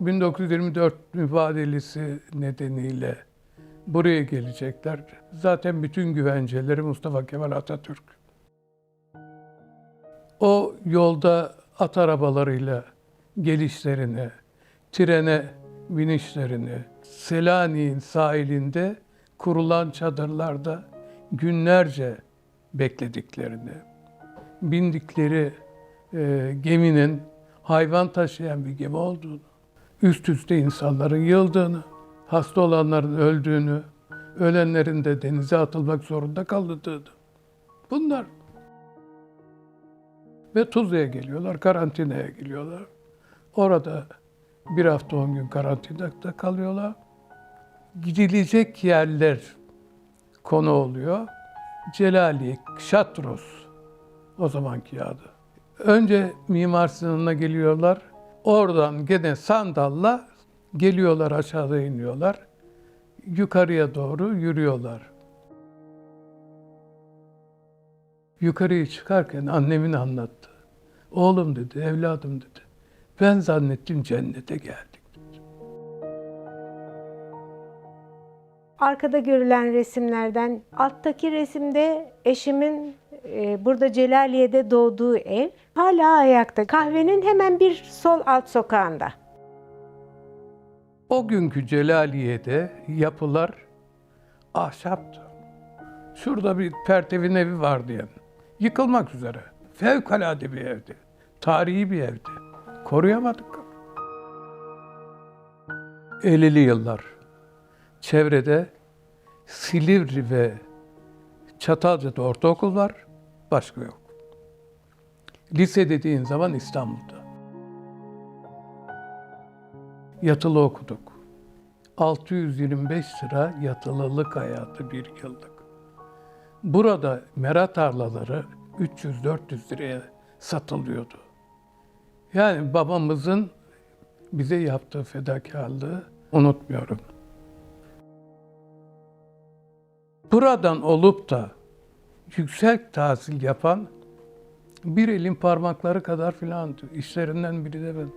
...1924 mübadelesi nedeniyle buraya gelecekler. Zaten bütün güvenceleri Mustafa Kemal Atatürk. O yolda at arabalarıyla gelişlerini, trene binişlerini, Selanik'in sahilinde kurulan çadırlarda günlerce beklediklerini, bindikleri e, geminin hayvan taşıyan bir gemi olduğunu, üst üste insanların yıldığını, hasta olanların öldüğünü, ölenlerin de denize atılmak zorunda kaldığını. Bunlar ve Tuzla'ya geliyorlar, karantinaya geliyorlar. Orada bir hafta on gün karantinada kalıyorlar. Gidilecek yerler konu oluyor. Celali, Şatros o zamanki adı. Önce Mimar Sinan'a geliyorlar. Oradan gene sandalla geliyorlar aşağıda iniyorlar. Yukarıya doğru yürüyorlar. Yukarıya çıkarken annemin anlattı. Oğlum dedi, evladım dedi. Ben zannettim cennete geldik. Arkada görülen resimlerden alttaki resimde eşimin e, burada Celaliye'de doğduğu ev hala ayakta. Kahvenin hemen bir sol alt sokağında. O günkü Celaliye'de yapılar ahşaptı. Şurada bir Pertevin evi vardı yani. Yıkılmak üzere. Fevkalade bir evdi. Tarihi bir evdi. Koruyamadık. 50'li yıllar. Çevrede Silivri ve Çatalca'da ortaokul var. Başka yok. Lise dediğin zaman İstanbul'da. Yatılı okuduk. 625 lira yatılılık hayatı bir yıllık. Burada mera tarlaları 300-400 liraya satılıyordu. Yani babamızın bize yaptığı fedakarlığı unutmuyorum. Buradan olup da yüksek tahsil yapan bir elin parmakları kadar filandı. İşlerinden biri de ben.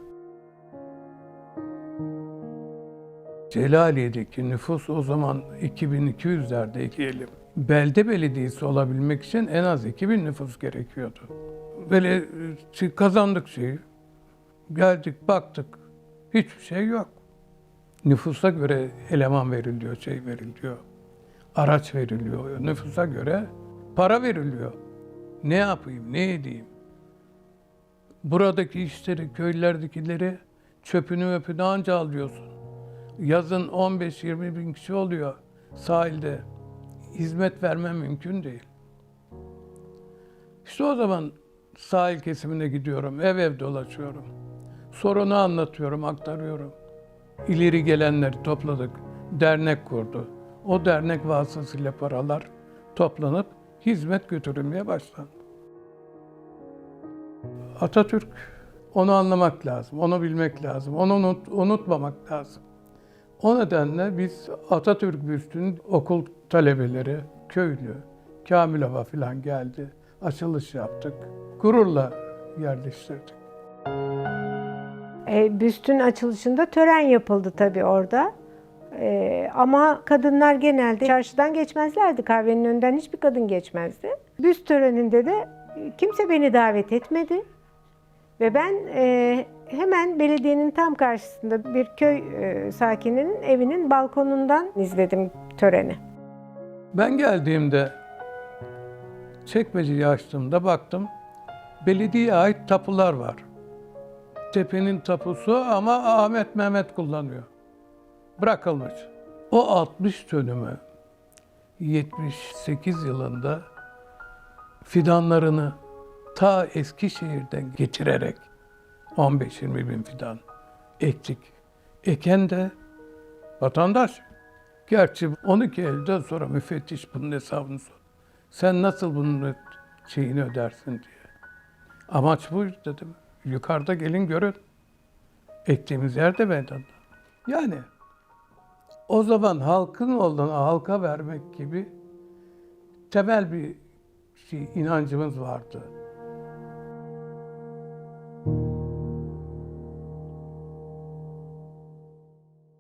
Celaliye'deki nüfus o zaman 2200'lerde iki elim. Belde belediyesi olabilmek için en az 2000 nüfus gerekiyordu. Böyle e, kazandık şeyi. Geldik baktık. Hiçbir şey yok. Nüfusa göre eleman veriliyor, şey veriliyor. Araç veriliyor. Nüfusa göre para veriliyor. Ne yapayım, ne edeyim? Buradaki işleri, köylülerdekileri çöpünü öpünü anca alıyorsun. Yazın 15-20 bin kişi oluyor sahilde. Hizmet verme mümkün değil. İşte o zaman sahil kesimine gidiyorum, ev ev dolaşıyorum. Sorunu anlatıyorum, aktarıyorum. İleri gelenleri topladık, dernek kurdu. O dernek vasıtasıyla paralar toplanıp hizmet götürülmeye başlandı. Atatürk onu anlamak lazım, onu bilmek lazım, onu unut, unutmamak lazım. O nedenle biz Atatürk büstünün okul talebeleri, köylü, Kamilova falan geldi. Açılış yaptık. Gururla yerleştirdik. E, büstün açılışında tören yapıldı tabii orada. E, ama kadınlar genelde çarşıdan geçmezlerdi. Kahvenin önünden hiçbir kadın geçmezdi. Büst töreninde de kimse beni davet etmedi. Ve ben e, hemen belediyenin tam karşısında bir köy e, sakininin evinin balkonundan izledim töreni. Ben geldiğimde çekmeceyi açtığımda baktım belediyeye ait tapular var. Tepenin tapusu ama Ahmet Mehmet kullanıyor. Bırakılmış. O 60 dönümü 78 yılında fidanlarını ta Eskişehir'den getirerek 15-20 bin fidan ektik. Eken de vatandaş. Gerçi 12 Eylül'den sonra müfettiş bunun hesabını sor. Sen nasıl bunun şeyini ödersin diye. Amaç bu dedim. Yukarıda gelin görün. Ektiğimiz yerde meydanda. Yani o zaman halkın olan halka vermek gibi temel bir şey, inancımız vardı.